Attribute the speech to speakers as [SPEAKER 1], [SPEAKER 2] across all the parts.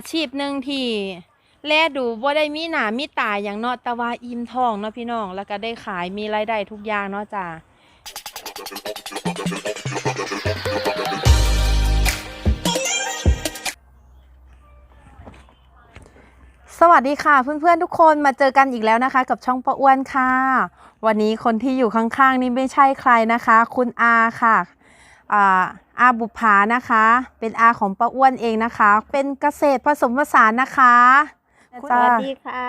[SPEAKER 1] อาชีพหนึ่งที่แลดูบ่ได้มีหนามีตาอย่างเนาะแต่ว่าอิ่มท้องเนาะพี่น้อง แล้วก็ได้ขายมีรายได้ทุกอย่างเนาะจ้าสวัสดีค่ะ เพื่อนๆทุกคนมาเจอกันอีกแล้วนะคะ กับช่องป้าอ้วนค่ะ วันนี้คนที่อยู่ข้างๆนี่ไม่ใช่ใครนะคะ คุณอาค่ะ อ่าอาบุภานะคะ เป็นอาของป้าอ้วนเองนะคะ เป็นเกษตรผสมผสานนะคะ
[SPEAKER 2] ส
[SPEAKER 1] จ้า
[SPEAKER 2] วัสดีค่ะ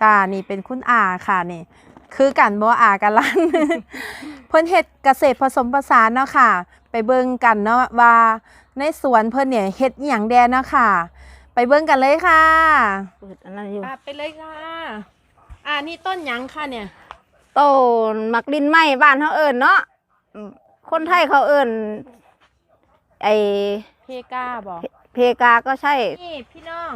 [SPEAKER 1] จ้านี่เป็นคุณอาค่ะนี่คือกันบ่อากันลันเพิ่นเฮ็ดเกษตรผสมผสานเนาะค่ะ ไปเบิ่งกันเนาะว่าในสวนเพิ่นเนี่ยเฮ็ดอหย่างแดนเนาะค่ะ ไปเบิ่งกันเลยค่ะ
[SPEAKER 2] เปิดอันนั้นอยู่
[SPEAKER 1] อ่าไปเลยค่ะ อ่านี่ต้นหยังค่ะเนี่ย
[SPEAKER 2] ต้นมักดินไหมบ้านเขาเอิญเนาะอืม คนไทยเขาเอิญไอ
[SPEAKER 1] เพกาบอก
[SPEAKER 2] เพกาก็ใช่
[SPEAKER 1] นี่พี่น้อง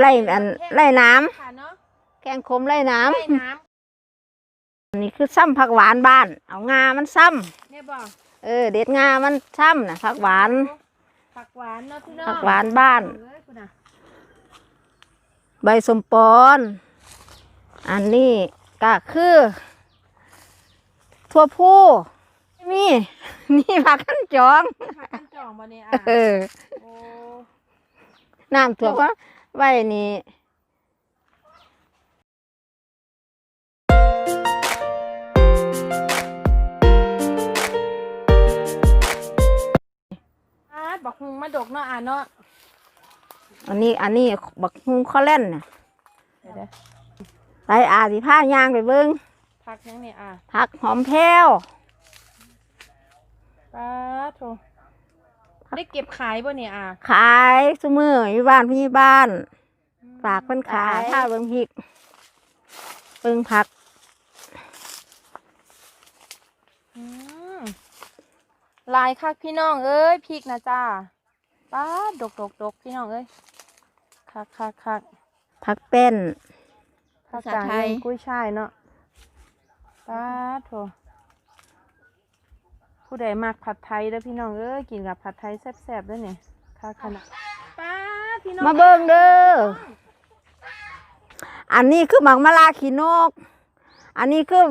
[SPEAKER 2] ไล่อันไล่น้
[SPEAKER 1] ค่ะเนาะำ
[SPEAKER 2] แกงคมไล่น้
[SPEAKER 1] ไล่น้ำ
[SPEAKER 2] อันนี้คือซ้ำผักหวานบ้าน เอางามันซ้ำ
[SPEAKER 1] เนี่ยบอกำ
[SPEAKER 2] เออ เด็ดงามันซ้ำนะผักหวาน
[SPEAKER 1] ผักหวานเนาะพี่น้อง
[SPEAKER 2] ผักหวานบ้าน
[SPEAKER 1] เอ้ยคุณน่ะ
[SPEAKER 2] ใบสมปอนอันนี้ก็คือ ทั่วผู้ มีนี่ผักขั้นจอง
[SPEAKER 1] ผักกันจองมาเนี่ยอะ
[SPEAKER 2] เออ
[SPEAKER 1] โอ้
[SPEAKER 2] น้ำท่วมก็ไว้นี่
[SPEAKER 1] อาบักฮุงมาดกเนาะอะเนาะ
[SPEAKER 2] อันนี้อันนี้บักฮุงข้อเล่นน่ะ
[SPEAKER 1] เดี๋ยวเดี๋ยว
[SPEAKER 2] ไปอาสิผ้ายางไปเบิ้ง
[SPEAKER 1] ผักยังเนี่ยอะ
[SPEAKER 2] ผักหอมแพ้ว
[SPEAKER 1] ป้าโถได้เก็บขายบ่เนี่ยอะ
[SPEAKER 2] ขายสมืออยู่บ้านพี่บ้าน ฝากเพิ่นขายถ้าเบิ้งพริกเบิ้งผัก
[SPEAKER 1] อืมลายคักพี่น้องเอ้ยพริกนะจ้าป้าดกดกดกพี่น้องเอ้ยคักคักคัก
[SPEAKER 2] ผักเป็น
[SPEAKER 1] ภา
[SPEAKER 2] ภาษา
[SPEAKER 1] ษา
[SPEAKER 2] ไท
[SPEAKER 1] ไท
[SPEAKER 2] ย
[SPEAKER 1] ยกุ้ยช่ายเนาะป้าโถ ผู้ใดมักผัดไทยเด้อพี่น้องเอ้ยกินกับผัดไทยแซ่บๆเด้วยเนี่ยคักขนาดป้าพี่น้อง
[SPEAKER 2] มาเบิ้งเด้ออันนี้คือหมักมะลาขีนก อันนี้คือ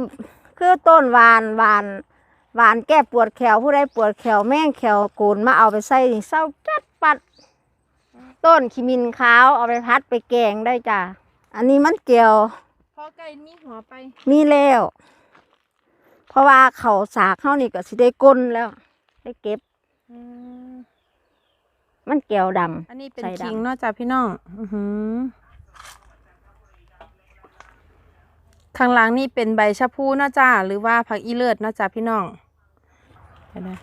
[SPEAKER 2] คือต้นหวานหวานหวานแก้ปวดแขวผู้ใดปวดแขวแม่งแขวโกนมาเอาไปใส่นี่เศร้าจัดปัด ต้นขีมินขาวเอาไปพัดไปแกงได้จ้ะอันนี้มันเกี่ยว
[SPEAKER 1] พอไก่มีหัวไป
[SPEAKER 2] มีแล้วเพ ราะว่าเขาสากเขานี่ก็สิได้ก้นแล้ว ได้เก็บ
[SPEAKER 1] อืม
[SPEAKER 2] มันเกี่ยวดำ
[SPEAKER 1] อันนี้เป็น
[SPEAKER 2] ใส่ดำ
[SPEAKER 1] คิงเนาะจ้ะพี่น้องอือหือข้างหลังนี่เป็นใบชะพูเนาะจ้าหรือว่าผักอีเลิศเนาะจ้ะพี่น้องเดี๋ยวนะ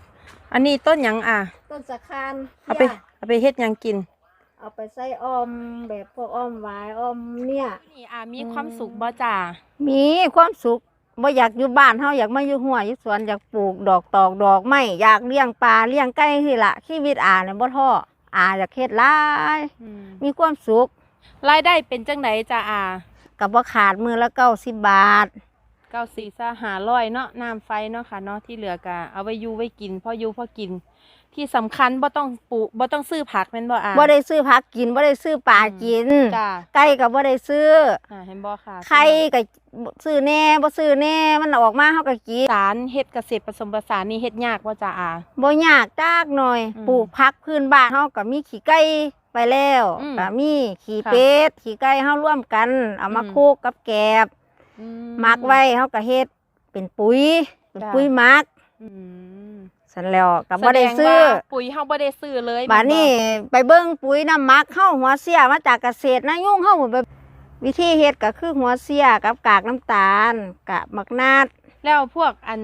[SPEAKER 1] อันนี้ต้นหยังอะ
[SPEAKER 2] ต้นสะคาน
[SPEAKER 1] เอาไปเอาไปเฮ็ดหยังกิน
[SPEAKER 2] เอาไปใส่ออมแบบพวกออมหวายออมเนี่ย
[SPEAKER 1] นี่อะมีความสุขบ่จ้า
[SPEAKER 2] มีความสุข บ่อยากอยู่บ้านเฮาอยากมาอยู่หัวอยู่สวนอยากปลูกดอกตอกดอกไม้อยากเลี้ยงปลาเลี้ยงไก่คือละชีวิตอาเนี่ยบ่ท้ออาอยากเฮ็ดหลาย
[SPEAKER 1] อืม
[SPEAKER 2] มีความสุข
[SPEAKER 1] รายได้เป็นจังไดจ้าอะ
[SPEAKER 2] กับบ่ขาดมือละ90บาท
[SPEAKER 1] เก้าสี่สหาร้อยเนาะน้ำไฟเนาะค่ะเนาะที่เหลือก็เอาไว้อยู่ไว้กินพออยู่พอกิน ที่สำคัญบ่ต้องปลูกบ่ต้องซื้อผักแม่นบ่อะ
[SPEAKER 2] บ่ได้ซื้อผักกินบ่ได้ซื้อปลากิน
[SPEAKER 1] จ้า
[SPEAKER 2] ไก่ก็บ่ได้ซื้อ
[SPEAKER 1] อ่าเห็นบ่ค่ะ
[SPEAKER 2] ไข่ก็ซื้อแน่บ่ซื้อแน่มันออกมาเฮาก็กิน
[SPEAKER 1] สารเฮ็ดเกษตรผสมผสานนี่เฮ็ดยากว่าจ้าอา
[SPEAKER 2] บ่ยากจักหน่อย
[SPEAKER 1] อืม
[SPEAKER 2] ปลูกผักพื้นบ้านเฮาก็มีขี้ไก่ไปแล้ว
[SPEAKER 1] อืม
[SPEAKER 2] ก็มีขี้
[SPEAKER 1] ค่ะ
[SPEAKER 2] เป็ดขี้ไก่เฮาร่วมกัน เอามา
[SPEAKER 1] อืม
[SPEAKER 2] คลุกกับแกบ
[SPEAKER 1] อื
[SPEAKER 2] หมักไว้เฮาก็เฮ็ดเป็นปุ๋ยเป็น
[SPEAKER 1] จ้ะ
[SPEAKER 2] ปุ๋ยหมัก
[SPEAKER 1] อืม
[SPEAKER 2] ซั่นแล้วก็บ่ได้
[SPEAKER 1] แสง
[SPEAKER 2] ซื้อ
[SPEAKER 1] ว่าปุ๋ยเฮาบ่ได้ซื้อเลย
[SPEAKER 2] บาดนี้ไปเบิ่งปุ๋ยน้ำหมักเฮาหัวเสียมาจากเกษตรนายุ่งเฮาไปวิธีเฮ็ดก็คือหัวเสียกับกากน้ำตาลกะมักนาด
[SPEAKER 1] แล้วพวกอัน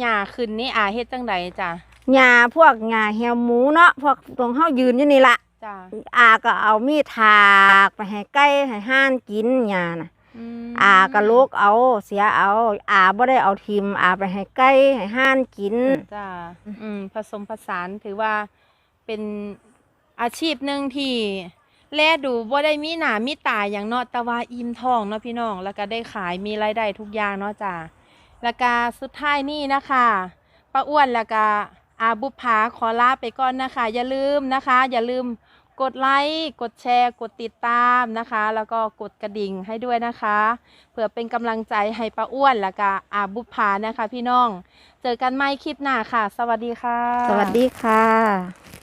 [SPEAKER 1] หญ้าขึ้นนี่อาเฮ็ดจังใดจ้ะ
[SPEAKER 2] หญ้าพวกหญ้าเหี่ยวหมูเนาะพวกตรงเฮายืนอยู่นี่ล่ะ
[SPEAKER 1] จ้ะ
[SPEAKER 2] อาก็เอามีดถากไปให้ไก่ให้ห่านกินหญ้าน่ะ
[SPEAKER 1] อืม
[SPEAKER 2] อาก็ลูกเอาเสียเอา อาบ่ได้เอาทิมอาไปให้ไก่ให้ห่านกิน
[SPEAKER 1] จ้ะอืมผสมผสานถือว่าเป็นอาชีพหนึ่งที่แลดูบ่ได้มีหน้ามีตาอย่างเนาะแต่ว่าอิ่มท้องเนาะพี่น้อง แล้วก็ได้ขายมีรายได้ทุกอย่างเนาะจ้ะแล้วก็สุดท้ายนี่นะคะป้าอ้วนแล้วก็อาบุภาขอลาไปก่อนนะคะ อย่าลืมนะคะ อย่าลืม กดไลค์กดแชร์ กดติดตามนะคะ แล้วก็กดกระดิ่งให้ด้วยนะคะเพื่อเป็นกำลังใจให้ป้าอ้วนแล้วก็อาบุพานะคะ พี่น้อง เจอกันใหม่คลิปหน้าค่ะ สวัสดีค่ะ
[SPEAKER 2] สวัสดีค่ะ